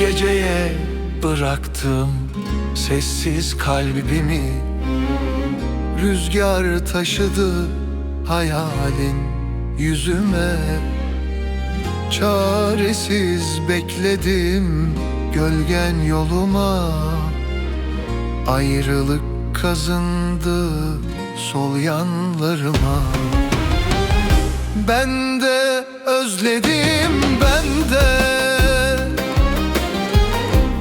geceye bıraktım sessiz kalbimi. Rüzgar taşıdı hayalin yüzüme. Çaresiz bekledim gölgen yoluma. Ayrılık kazındı sol yanlarıma. Ben de özledim ben de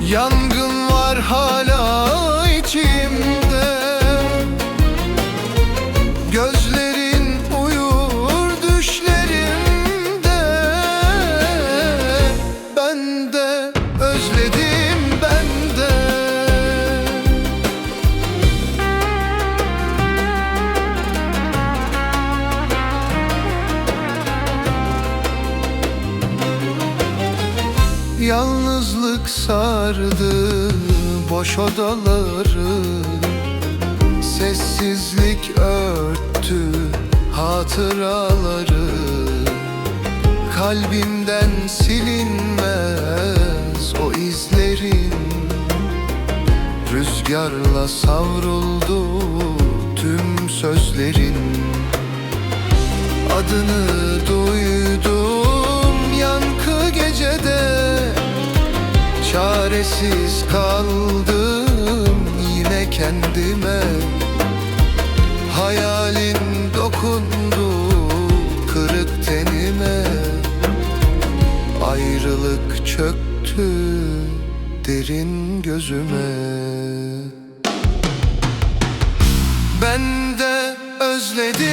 Yangın var hala içimde. Gözlerin Yalnızlık sardı boş odaları. Sessizlik örttü hatıraları. Kalbimden silinmez o izlerin. Rüzgarla savruldu tüm sözlerin. Adını Çaresiz kaldım yine kendime. Hayalin dokundu kırık tenime. Ayrılık çöktü derin gözüme. Ben de özledim